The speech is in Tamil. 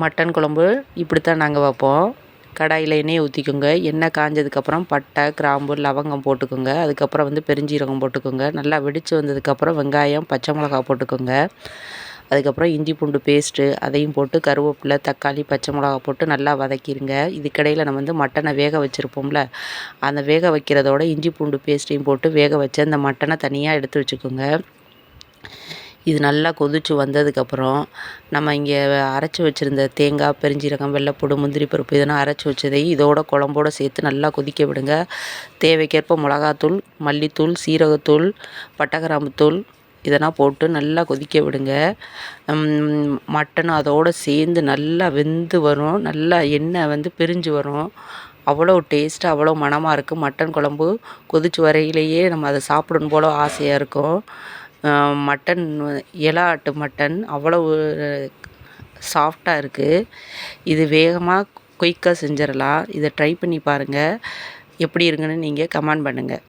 மட்டன் குழம்பு இப்படி தான் நாங்கள் வைப்போம். கடாயில் எண்ணெயை ஊற்றிக்கோங்க எண்ணெய் காஞ்சதுக்கப்புறம் பட்டை கிராம்பு லவங்கம் போட்டுக்கோங்க. அதுக்கப்புறம் வந்து பெருஞ்சீரகம் போட்டுக்கோங்க. நல்லா வெடித்து வந்ததுக்கப்புறம் வெங்காயம் பச்சை மிளகா போட்டுக்கோங்க. அதுக்கப்புறம் இஞ்சி பூண்டு பேஸ்ட்டு அதையும் போட்டு கருவேப்பிலை தக்காளி பச்சை மிளகா போட்டு நல்லா வதக்கிடுங்க இதுக்கடையில் நம்ம வந்து மட்டனை வேக வச்சுருப்போம்ல அந்த வேக வைக்கிறதோட இஞ்சி பூண்டு பேஸ்ட்டையும் போட்டு வேக வச்சு அந்த மட்டனை தனியாக எடுத்து வச்சுக்கோங்க. இது நல்லா கொதித்து வந்ததுக்கப்புறம் நம்ம இங்கே அரைச்சி வச்சுருந்த தேங்காய் பெருஞ்சீரகம் வெள்ளைப்பூடு முந்திரி பருப்பு இதெல்லாம் அரைச்சி வச்சதை இதோட குழம்போட சேர்த்து நல்லா கொதிக்க விடுங்க. தேவைக்கேற்ப மிளகாத்தூள் மல்லித்தூள் சீரகத்தூள் பட்டகிராம்புத்தூள் இதெல்லாம் போட்டு நல்லா கொதிக்க விடுங்க. மட்டன் அதோடு சேர்ந்து நல்லா வெந்து வரும். நல்லா எண்ணெய் வந்து பிரிஞ்சு வரும். அவ்வளோ டேஸ்ட்டு அவ்வளோ மணமாக இருக்கும் மட்டன் குழம்பு கொதிச்சு வரையிலேயே நம்ம அதை சாப்பிடணும் போல் ஆசையாக இருக்கும். மட்டன் இலா ஆட்டு மட்டன் அவ்வளோ சாஃப்டாக இருக்குது இது வேகமாக குயிக்காக செஞ்சிடலாம் இதை ட்ரை பண்ணி பாருங்கள் எப்படி இருக்குன்னு நீங்கள் கமெண்ட் பண்ணுங்கள்